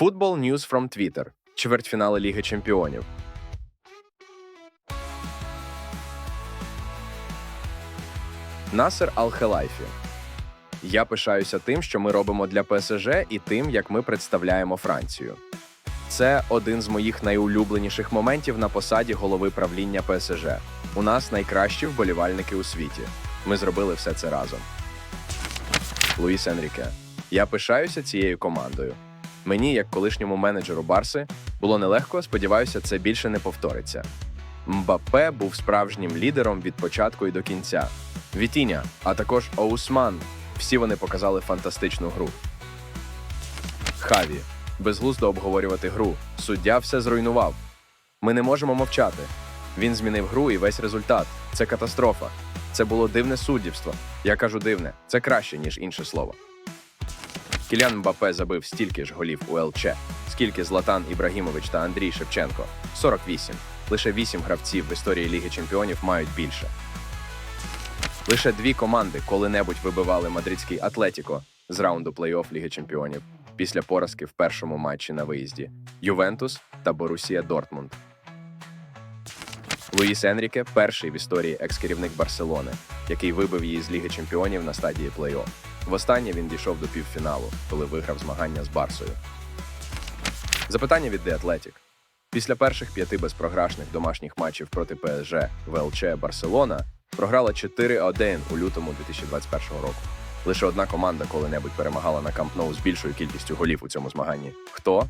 Football News from Twitter. Чвертьфінали Ліги Чемпіонів. Насер Ал-Хелайфі. Я пишаюся тим, що ми робимо для ПСЖ і тим, як ми представляємо Францію. Це один з моїх найулюбленіших моментів на посаді голови правління ПСЖ. У нас найкращі вболівальники у світі. Ми зробили все це разом. Луїс Енріке. Я пишаюся цією командою. Мені, як колишньому менеджеру Барси, було нелегко, сподіваюся, це більше не повториться. Мбаппе був справжнім лідером від початку і до кінця. Вітіня, а також Оусман. Всі вони показали фантастичну гру. Хаві. Безглуздо обговорювати гру. Суддя все зруйнував. Ми не можемо мовчати. Він змінив гру і весь результат. Це катастрофа. Це було дивне суддівство. Я кажу дивне, це краще, ніж інше слово. Кілян Мбапе забив стільки ж голів у ЛЧ, скільки Златан Ібрагімович та Андрій Шевченко 48. Лише 8 гравців в історії Ліги Чемпіонів мають більше. Лише дві команди коли-небудь вибивали мадридський Атлетіко з раунду плей-офф Ліги Чемпіонів після поразки в першому матчі на виїзді Ювентус та Борусія Дортмунд. Луїс Енріке перший в історії екс-керівник Барселони, який вибив її з Ліги Чемпіонів на стадії плей-офф. Востаннє він дійшов до півфіналу, коли виграв змагання з Барсою. Запитання від The Athletic. Після перших п'яти безпрограшних домашніх матчів проти ПСЖ ВЛЧ Барселона програла 4-1 у лютому 2021 року. Лише одна команда коли-небудь перемагала на Камп Ноу з більшою кількістю голів у цьому змаганні. Хто?